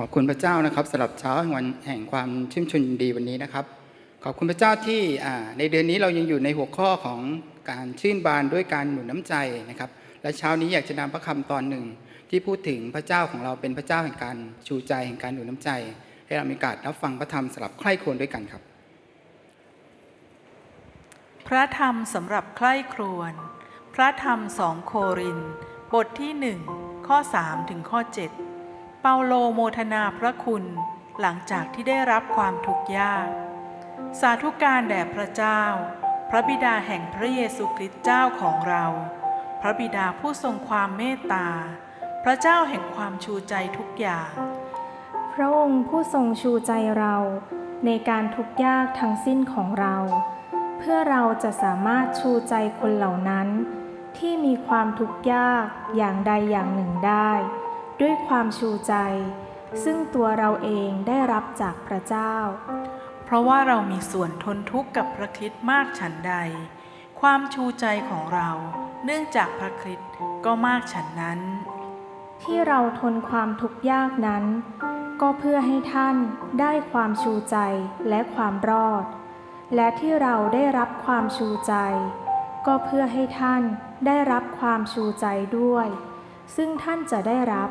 ขอบคุณพระเจ้านะครับสำหรับเช้าแห่งวันแห่งความชื่นชมยินดีวันนี้นะครับ ขอบคุณพระเจ้าที่ในเดือนนี้เรายังอยู่ในหัวข้อของการชื่นบานด้วยการหนุนน้ำใจนะครับ และเช้านี้อยากจะนำพระคำตอนหนึ่ง ที่พูดถึงพระเจ้าของเราเป็นพระเจ้าแห่งการชูใจแห่งการหนุนน้ำใจ ให้เรามีโอกาสรับฟังพระธรรมสลับใคร่ครวญด้วยกันครับ พระธรรมสำหรับใคร่ครวญพระธรรมสองโครินบทที่หนึ่งข้อ3ถึงข้อ 7 เปาโลโมทนาพระคุณหลังจากที่ได้รับความทุกข์ยาก สาธุการแด่พระเจ้า พระบิดาแห่งพระเยซูคริสต์เจ้าของเรา พระบิดาผู้ทรงความเมตตา พระเจ้าแห่งความชูใจทุกอย่าง พระองค์ผู้ทรงชูใจเราในการทุกข์ยากทั้งสิ้นของเรา เพื่อเราจะสามารถชูใจคนเหล่านั้น ที่มีความทุกข์ยากอย่างใดอย่างหนึ่งได้ ด้วยความชูใจ ซึ่งตัวเราเองได้รับจากพระเจ้า เพราะว่าเรามีส่วนทนทุกข์กับพระคริสต์มากฉันใด ความชูใจของเราเนื่องจากพระคริสต์ก็มากฉันนั้น ที่เราทนความทุกข์ยากนั้น ก็เพื่อให้ท่านได้ความชูใจและความรอด และที่เราได้รับความชูใจ ก็เพื่อให้ท่านได้รับความชูใจด้วย ซึ่งท่านจะได้รับ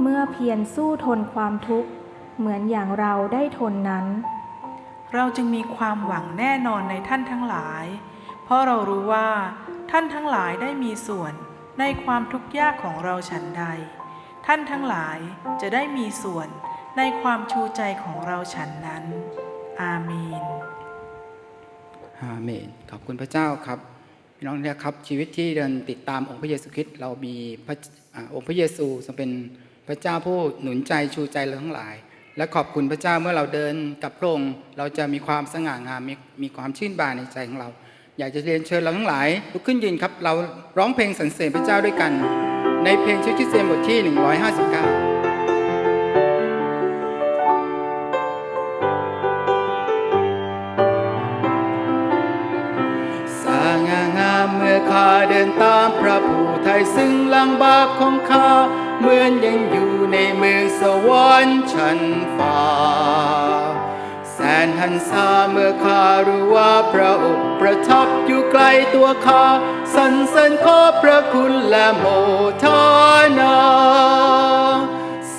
เมื่อเพียรสู้ทนความทุกข์ เหมือนอย่างเราได้ทนนั้น เราจึงมีความหวังแน่นอนในท่านทั้งหลาย เพราะเรารู้ว่า ท่านทั้งหลายได้มีส่วนในความทุกข์ยากของเราฉันใด ท่านทั้งหลายจะได้มีส่วนในความชูใจของเราฉันนั้น อาเมน อาเมน ขอบคุณพระเจ้าครับ พี่น้องเนี่ยครับชีวิตที่เดินติดตามองค์พระเยซูคริสต์เรามีพระอาองค์พระเยซูทรงเป็น พระเจ้าผู้หนุนใจชูใจเราทั้งหลาย และขอบคุณพระเจ้าเมื่อเราเดินกับพระองค์เราจะมีความสง่างามมีมีความชื่นบานในใจของเรา อยากจะเรียนเชิญเราทั้งหลายลุกขึ้นยืนครับ เราร้องเพลงสรรเสริญพระเจ้าด้วยกัน ในเพลงชุดที่เซียนบทที่ 159 เดินตามพระผู้ไทยซึ่งลังบาปของข้าเหมือนยังอยู่ในเมืองสวรรค์ชั้นฟ้า แสนหันษาเมื่อข้ารู้ว่าพระองค์ประทับอยู่ใกล้ตัวข้าสรรเสริญขอพระคุณและโมทนา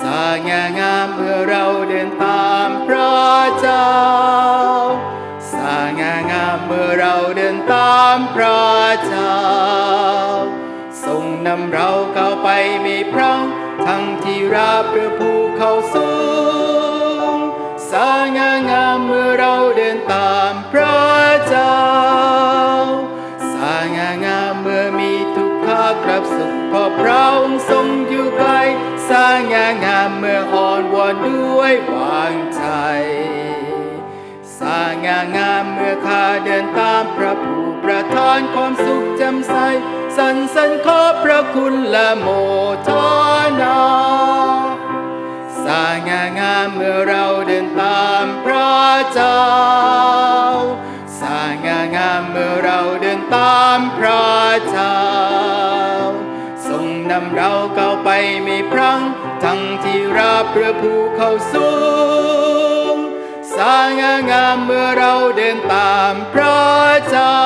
สง่างามเมื่อเราเดินตามพระเจ้า เมื่อเราเดินตามพระเจ้าทรงนำเราก้าไปไม่พลังทั้งที่ราบหรือภูเขาสูงสง่างามเมื่อเราเดินตามพระเจ้าสง่างามเมื่อมีทุกขากรับสุขเพราะพระองค์ทรงอยู่ไกลสง่างามเมื่ออ่อน ง่างามเมื่อข้าเดินตามพระผู้ประทานความสุขแจ่มใสสรรสริญขอพระคุณละโมทนาสง่างามเมื่อเราเดินตามพระเจ้าสง่างามเมื่อเราเดินตามพระเจ้าทรงนำเราก้าวไปไม่พลังทั้งที่ราบเรือภูเขาสูง สง่างามเมื่อเราเดินตามพระเจ้า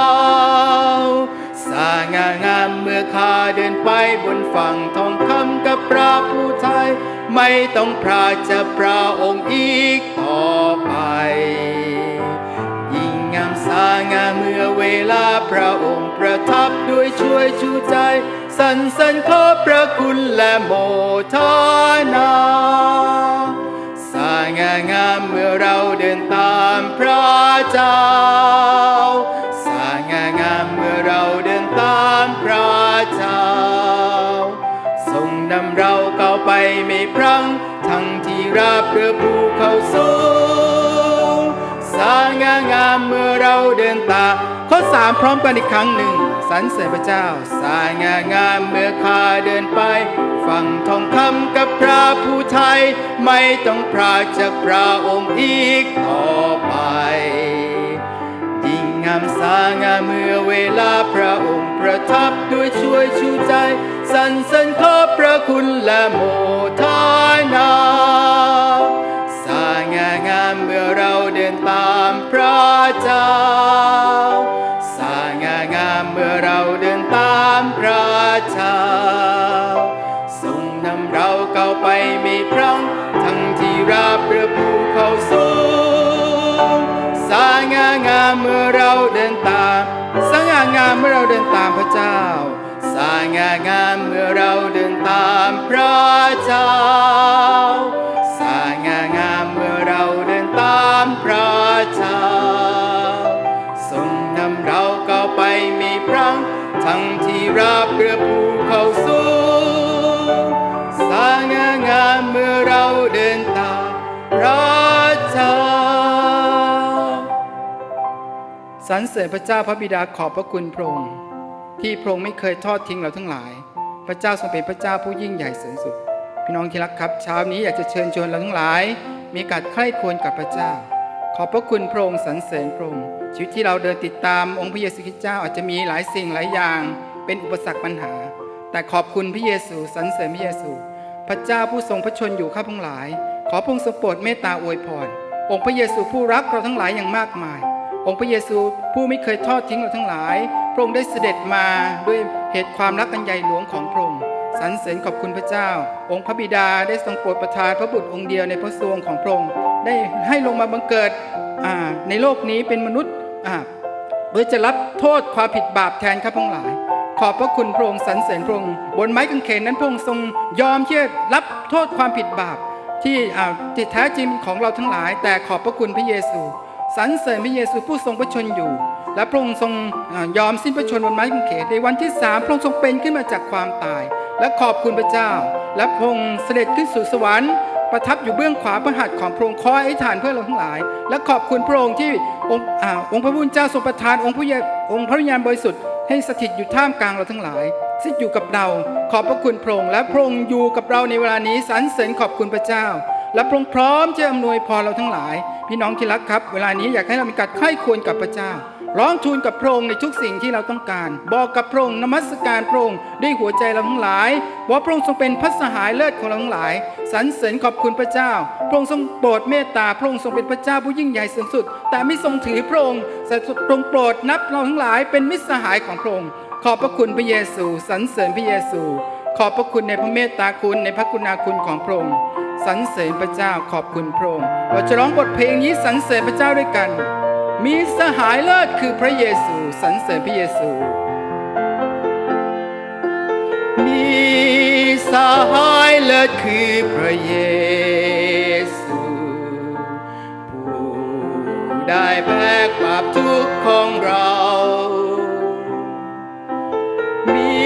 สง่างามเมื่อข้าเดินไปบนฝั่งทองคำกับพระผู้ไทย ไม่ต้องพระจะพระองค์อีกต่อไป ยิ่งงามสางามเมื่อเวลาพระองค์ประทับด้วยช่วยชูใจสรรเสริญขอพระคุณและโมทนา นตามพระเจ้าสง่างามเมื่อเราเดินตามพระเจ้าทรงนำเราก้าไปไม่พลังทั้งที่ราบเรือภูเขาสูงสง่างามเมื่อเราเดินตามข้อสามพร้อมกันอีกครั้งหนึ่งสรรเสริญพระเจ้าสง่างามเมื่อข้าเดิน ไม่ต้องพรากจากพระองค์อีกต่อไป ยิ่งงามสางามเมื่อเวลาพระองค์ประทับด้วยช่วยชูใจ สันสันขอพระคุณและโมทานาสางางามเมื่อเราเดินตามพระเจ้าสางางามเมื่อเราเดินตามพระเจ้า ไปไม่พรังทั้งที่ราบเรือภูเขาสูงสง่างามเมื่อเราเดินตามสง่างามเมื่อเราเดินตามพระเจ้าสง่างามเมื่อเราเดินตามพระเจ้า สรรเสริญพระเจ้าพระบิดาขอบพระคุณพระองค์ที่พระองค์ไม่เคยทอดทิ้งเราทั้งหลาย พระเจ้าทรงเป็นพระเจ้าผู้ยิ่งใหญ่สูงสุด พี่น้องที่รักครับ เช้านี้อยากจะเชิญชวนเราทั้งหลาย มีการใคร่ควรกับพระเจ้า ขอบพระคุณพระองค์สรรเสริญพระองค์ชีวิตที่เราเดินติดตามองค์พระเยซูคริสต์เจ้าอาจจะมีหลายสิ่งหลายอย่าง เป็นอุปสรรคปัญหา แต่ขอบคุณพระเยซูสรรเสริญพระเยซู พระเจ้าผู้ทรงพระชนอยู่ข้าพงหลาย ขอพระองค์ทรงโปรดเมตตาอวยพรองค์พระเยซูผู้รักเราทั้งหลายอย่างมากมาย องค์พระเยซูผู้ไม่เคยทอดทิ้งเราทั้งหลาย พระองค์ได้เสด็จมาด้วยเหตุความรักอันใหญ่หลวงของพระองค์สรรเสริญขอบคุณพระเจ้า องค์พระบิดาได้ทรงโปรดประทานพระบุตรองค์เดียวในพระสวงของพระองค์ได้ให้ลงมาบังเกิดในโลกนี้เป็นมนุษย์อ่าโดยจะรับโทษความผิดบาปแทนข้าพงหลาย ขอบพระคุณพระองค์สรรเสริญพระองค์บนไม้กางเขนนั้นพระองค์ทรงยอมที่จะรับโทษความผิดบาปที่อ่าที่แท้จริงของเราทั้งหลาย แต่ขอบพระคุณพระเยซู สรรเสริญพระเยซูผู้ทรงพระชนอยู่ และพระองค์ทรงยอมสิ้นพระชนบนไม้กางเขนในวันที่สามพระองค์ทรงเป็นขึ้นมาจากความตาย และขอบคุณพระเจ้า และพระองค์เสด็จขึ้นสู่สวรรค์ประทับอยู่เบื้องขวาพระหัตถ์ของพระองค์คอยอธิษฐานเพื่อเราทั้งหลาย และขอบคุณพระองค์ที่องค์องค์พระผู้เป็นเจ้าทรงประทานองค์พระองค์พระวิญญาณบริสุทธิ์ให้สถิตอยู่ท่ามกลางเราทั้งหลายซึ่งอยู่กับเรา ขอบพระคุณพระองค์และพระองค์อยู่กับเราในเวลานี้สรรเสริญขอบคุณพระเจ้า และพระองค์พร้อมจะอำนวยพรเราทั้งหลาย พี่น้องที่รักครับ เวลานี้อยากให้เรามีการไข้ควรกับพระเจ้า ร้องทูลกับพระองค์ในทุกสิ่งที่เราต้องการ บอกกับพระองค์นมัสการพระองค์ด้วยหัวใจเราทั้งหลายว่าพระองค์ทรงเป็นพระสหายเลิศของเราทั้งหลายสรรเสริญขอบคุณพระเจ้า พระองค์ทรงโปรดเมตตาพระองค์ทรงเป็นพระเจ้าผู้ยิ่งใหญ่สูงสุด แต่ไม่ทรงถือพระองค์แต่ทรงโปรดนับเราทั้งหลายเป็นมิตรสหายของพระองค์ขอบพระคุณพระเยซูสรรเสริญพระเยซู ขอบพระคุณในพระเมตตาคุณในพระกุณาคุณของพระองค์ สรรเสริญพระเจ้าขอบคุณพระองค์เราจะร้องบทเพลงนี้สรรเสริญพระเจ้าด้วยกัน มีสหายเลิศคือพระเยซูสรรเสริญพระเยซู มีสหายเลิศคือพระเยซู ผู้ได้แบกบาปทุกข์ของเรา มี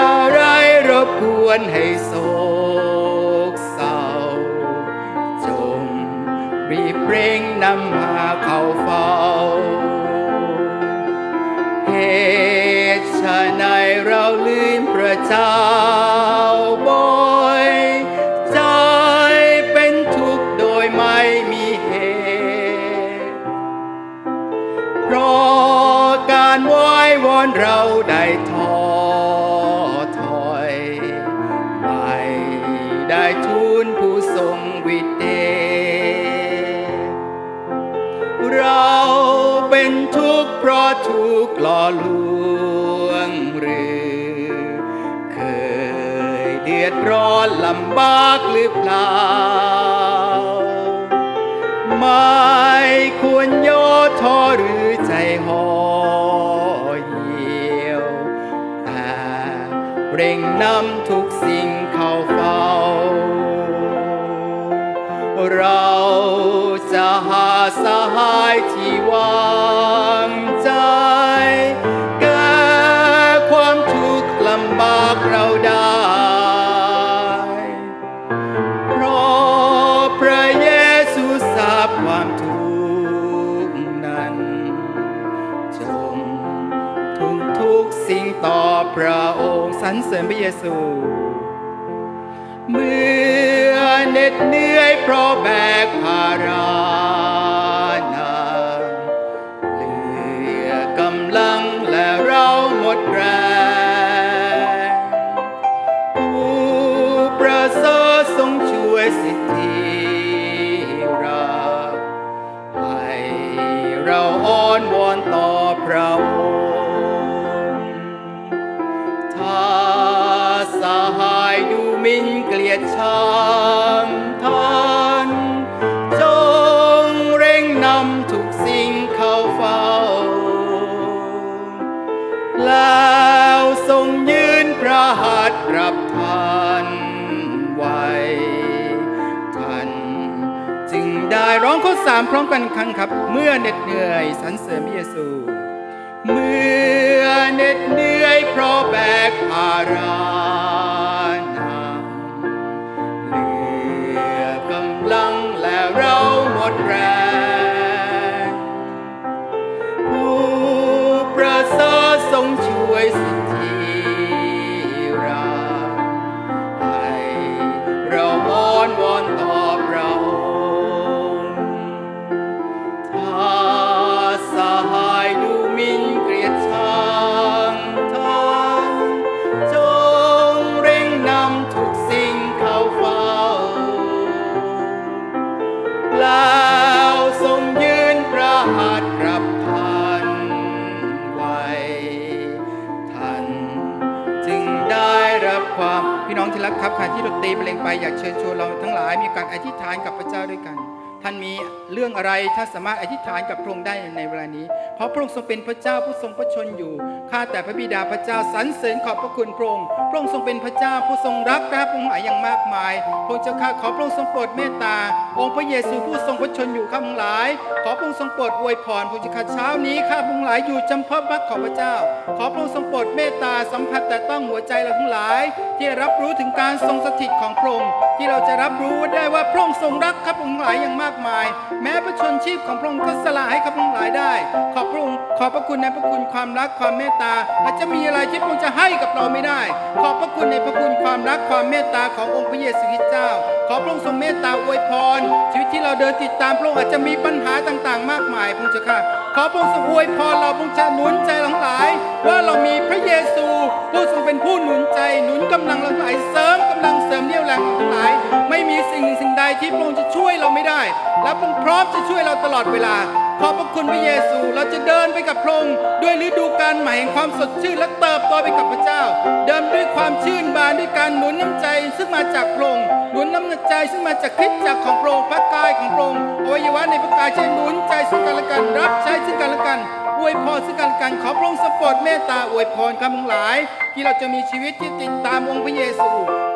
อะไรรบกวนให้ เร่งนำมาเข้าเฝ้าเหตุชะไหนเราลืมพระเจ้าบ่อยใจเป็นทุกข์โดยไม่มีเหตุเพราะการไหว้วอนเราได้ท้อ ล่อลวงหรือเคยเดือดร้อนลำบากหรือเปล่า ไม่ควรย่อท้อหรือใจห่อเหี่ยวแต่เร่งนำทุกสิ่งเข้าเฝ้า เราจะหาสหายที่วาง ริญพระเยซู เมื่อเหน็ดเหนื่อยเพราะแบกภาระ ข้อสามพร้อมกันครั้งครับ เมื่อเหน็ดเหนื่อยสรรเสริญพระเยซู เมื่อเหน็ดเหนื่อยเพราะแบกภาระ รับความพี่น้องที่รักครับค่ะที่ดนตรีเพลงไปอยากเชิญชวนเราทั้งหลายมีการอธิษฐานกับพระเจ้าด้วยกัน ท่านมีเรื่องอะไรถ้าสามารถอธิษฐานกับพระองค์ได้ในเวลานี้ เพราะพระองค์ทรงเป็นพระเจ้าผู้ทรงพระชนอยู่ ข้าแต่พระบิดาพระเจ้าสรรเสริญขอบพระคุณพระองค์ พระองค์ทรงเป็นพระเจ้าผู้ทรงรักและพระองค์หลายอย่างมากมาย พระองค์เจ้าข้าขอพระองค์ทรงโปรดเมตตา องค์พระเยซูผู้ทรงพระชนอยู่ข้าพงหลาย ขอพระองค์ทรงโปรดอวยพรพระเจ้าข้าเช้านี้ข้าพงหลายอยู่จำเพาะพระของพระเจ้า ขอพระองค์ทรงโปรดเมตตาสัมผัสแต่ต้องหัวใจเราทั้งหลาย ที่รับรู้ถึงการทรงสถิตของพระองค์ที่เราจะรับรู้ได้ว่าพระองค์ทรงรักข้าพงหลายอย่างมากมาย แม้พระชนชีพของพระองค์ก็สละให้ข้าพงค์หลายได้ ขอบพระองค์ขอบพระคุณในพระคุณความรักความเมตตา อาจจะมีอะไรที่พระองค์จะให้กับเราไม่ได้ ขอบพระคุณในพระคุณความรักความเมตตาขององค์พระเยซูคริสต์เจ้า ขอพระองค์ทรงเมตตาอวยพร ชีวิตที่เราเดินติดตามพระองค์อาจจะมีปัญหาต่างๆ มากมายพระองค์เจ้าค่ะขอพระองค์ทรงอวยพรเราพระองค์จะหนุนใจเราทั้งหลาย ว่าเรามีพระเยซูผู้ทรงเป็นผู้หนุนใจหนุนกำลังเราทั้งหลายเสริมกำลังเสริมเรี่ยวแรงทั้งหลาย ไม่มีสิ่งสิ่งใดที่พระองค์จะ และพระองค์พร้อมจะช่วยเราตลอดเวลา ขอบพระคุณพระเยซู เราจะเดินไปกับพระองค์ด้วยฤดูกาลใหม่แห่งความสดชื่นและเติบโตไปกับพระเจ้า เดินด้วยความชื่นบานด้วยการหนุนน้ำใจซึ่งมาจากพระองค์หนุนน้ำใจซึ่งมาจากคริสตจักของพระองค์พระกายของพระองค์อวัยวะในพระกายใช้หนุนใจซึ่งกันและกันรับใช้ซึ่งกันและกันอวยพรซึ่งกันและกันขอพระองค์สปอร์ตเมตตาอวยพรคำทั้งหลาย ที่เราจะมีชีวิตที่ติดตามองค์พระเยซู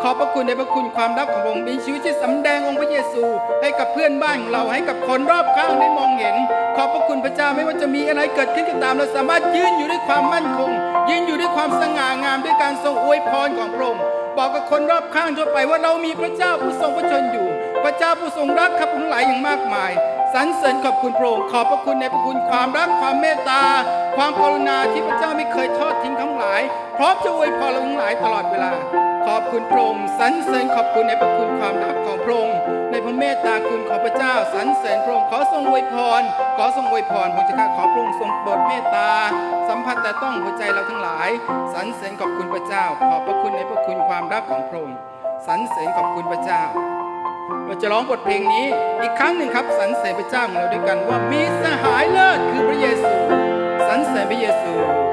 ขอบพระคุณในพระคุณความรักขององค์มีชีวิตที่สำแดงองค์พระเยซู ให้กับเพื่อนบ้านของเราให้กับคนรอบข้างได้มองเห็น ขอบพระคุณพระเจ้าไม่ว่าจะมีอะไรเกิดขึ้นก็ตาม เราสามารถยืนอยู่ด้วยความมั่นคง ยืนอยู่ด้วยความสง่างามด้วยการทรงอวยพรของพระองค์บอกกับคนรอบข้างทั่วไปว่าเรามีพระเจ้าผู้ทรงพระชนอยู่ พระเจ้าผู้ทรงรักข้าพงหลายอย่างมากมายสรรเสริญขอบคุณพระองค์ขอบพระคุณในพระคุณความรักความเมตตา ความกรุณาที่พระเจ้าไม่เคยทอดทิ้งทั้งหลาย พร้อมจะอวยพรเราทั้งหลายตลอดเวลา ขอบคุณพระองค์สรรเสริญขอบคุณในพระคุณความรักของพระองค์ในพระเมตตาคุณของพระเจ้าสรรเสริญพระองค์ขอทรงอวยพร ขอทรงอวยพรพระเจ้าข้าขอพระองค์ทรงโปรดเมตตา สัมผัสแต่ต้องหัวใจเราทั้งหลายสรรเสริญขอบคุณพระเจ้า ขอบพระคุณในพระคุณความรักของพระองค์สรรเสริญขอบคุณพระเจ้า เราจะร้องบทเพลงนี้อีกครั้งหนึ่งครับสรรเสริญพระเจ้าของเราด้วยกันว่ามีสหายเลิศคือพระเยซูสรรเสริญพระเยซู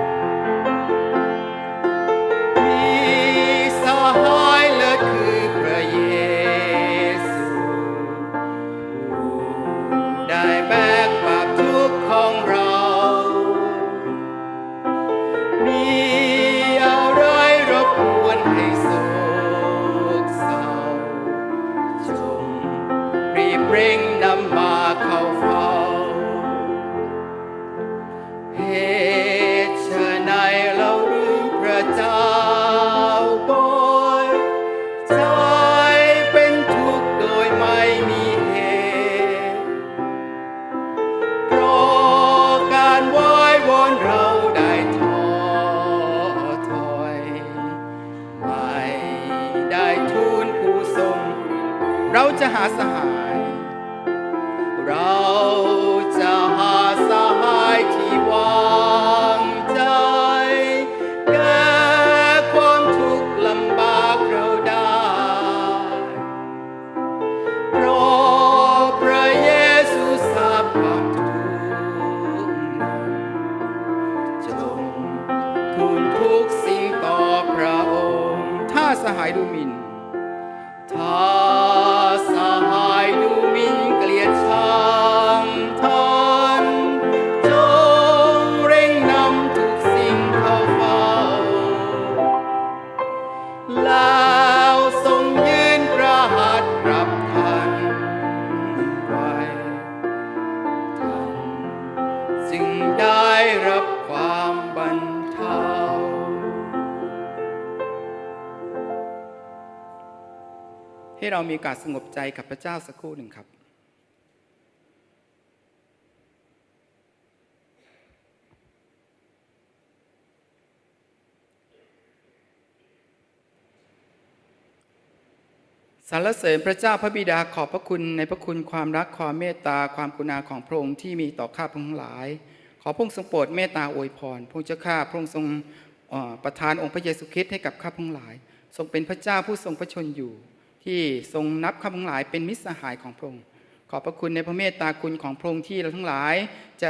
เราจะหาสหาย เรา เรามีโอกาสสงบใจกับพระเจ้าสักครู่หนึ่งครับสรรเสริญพระเจ้าพระบิดาขอบพระคุณในพระคุณความรักความเมตตาความกรุณาของพระองค์ที่มีต่อข้าพงค์หลาย ขอพระองค์ทรงโปรดเมตตาอวยพรพระเจ้าข้าพระองค์ทรงประทานองค์พระเยซูคริสต์ให้กับข้าพงค์ทั้งหลาย ทรงเป็นพระเจ้าผู้ทรงพระชนอยู่ ที่ทรงนับข้าพงค์ทั้งหลายเป็นมิตรสหายของพระองค์ขอบพระคุณในพระเมตตาคุณของพระองค์ที่เราทั้งหลายจะ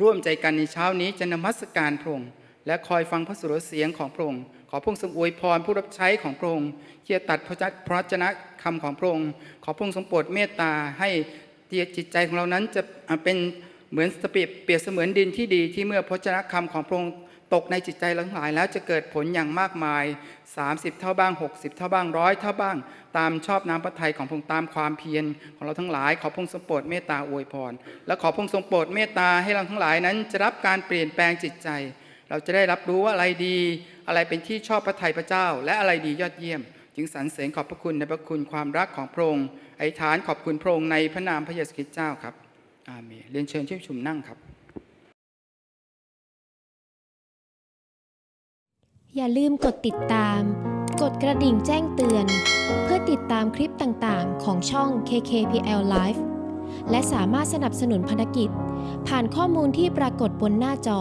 ร่วมใจกันในเช้านี้จะนมัสการพระองค์และคอยฟังพระสุรเสียงของพระองค์ขอพระองค์ทรงอวยพรผู้รับใช้ของพระองค์ที่จะตัดพระจัพระชนะคำของพระองค์ ขอพระองค์ทรงโปรดเมตตาให้จิตใจของเรานั้นจะเป็นเหมือนสเปียเปรียบเสมือนดินที่ดีที่เมื่อพระชนะคำของพระองค์ ตกในจิตใจเราทั้งหลายแล้วจะเกิดผลอย่างมากมาย 30 เท่าบ้าง 60 เท่าบ้างร้อยเท่าบ้าง ตามชอบน้ำพระทัยของพระองค์ตามความเพียรของเราทั้งหลาย ขอพระองค์ทรงโปรดเมตตาอวยพร และขอพระองค์ทรงโปรดเมตตาให้เราทั้งหลายนั้นจะรับการเปลี่ยนแปลงจิตใจ เราจะได้รับรู้ว่าอะไรดี อะไรเป็นที่ชอบพระทัยพระเจ้า และอะไรดียอดเยี่ยม จึงสรรเสริญขอบพระคุณในพระคุณความรักของพระองค์ไอฐานขอบคุณพระองค์ในพระนามพระเยซูคริสต์เจ้าครับอาเมนเรียนเชิญที่ประชุมนั่งครับ อย่าลืมกดติดตาม กดกระดิ่งแจ้งเตือน เพื่อติดตามคลิปต่างๆ ของช่อง KKPL Live และสามารถสนับสนุนภารกิจ ผ่านข้อมูลที่ปรากฏบนหน้าจอ